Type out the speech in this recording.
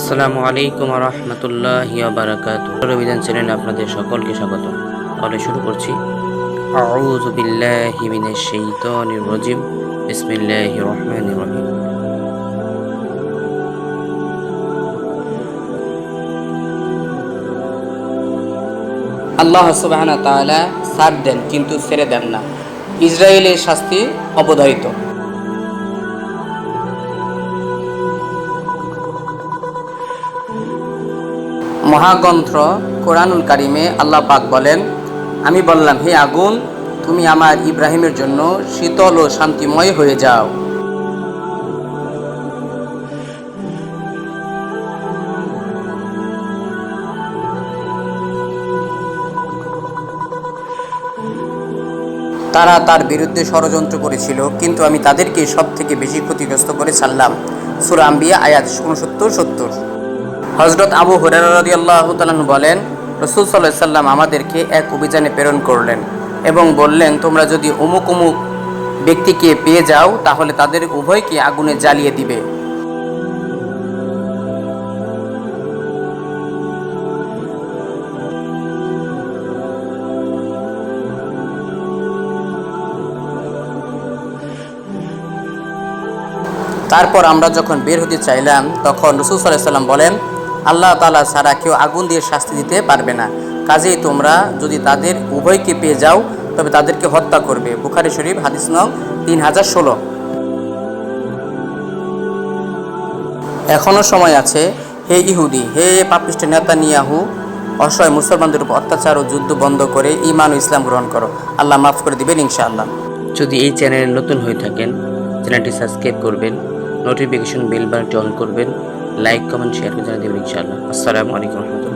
আসসালামু আলাইকুম রহমতুল্লাহ বারাকাত অভিযান চ্যানেলে আপনাদের সকলকে স্বাগত। তাহলে শুরু করছি। আল্লাহ সুবাহ সার দেন, কিন্তু ছেড়ে দেন না। ইসরায়েলের শাস্তি অবধারিত। মহাগ্রন্থ কোরআনুল কারিমে আল্লাহ পাক বলেন, আমি বললাম, হে আগুন, তুমি আমার ইব্রাহিমের জন্য শীতল ও শান্তিময় হয়ে যাও। তারা তার বিরুদ্ধে ষড়যন্ত্র করেছিল, কিন্তু আমি তাদেরকে সব থেকে বেশি ক্ষতিগ্রস্ত করে ছাড়লাম। সুরা আম্বিয়া, আয়াত উনসত্তর সত্তর। হজরত আবু হরারদি আল্লাহ বলেন, রসুল সাল্লাহ সাল্লাম আমাদেরকে এক অভিযানে প্রেরণ করলেন এবং বললেন, তোমরা যদি অমুক অমুক ব্যক্তিকে পেয়ে যাও, তাহলে তাদের উভয়কে আগুনে জ্বালিয়ে দিবে। তারপর আমরা যখন বের হতে চাইলাম, তখন রসুল সাল্লাহ সাল্লাম বলেন আল্লাহ তালা ছাড়া কেউ আগুন দিয়ে শাস্তি দিতে পারবে না। কাজেই তোমরা যদি তাদের উভয়কে পেয়ে যাও, তবে তাদেরকে হত্যা করবে। বুখারি শরীফ, হাদিস নং তিন হাজার ষোলো। এখনও সময় আছে, হে ইহুদি, হে পাপিষ্ট নেতা নিয়াহু অসহায় মুসলমানদের উপর অত্যাচার ও যুদ্ধ বন্ধ করে ইমান ও ইসলাম গ্রহণ করো। আল্লাহ মাফ করে দিবেন ইনশাআল্লাহ। যদি এই চ্যানেলে নতুন হয়ে থাকেন, চ্যানেলটি সাবস্ক্রাইব করবেন, নোটিফিকেশন বেল বাটনটি অন করবেন লাইক কমেন্ট শেয়ার করে জানিয়ে দেবেন ইনশাআল্লাহ আসসালামু আলাইকুম রহমতুল্লাহ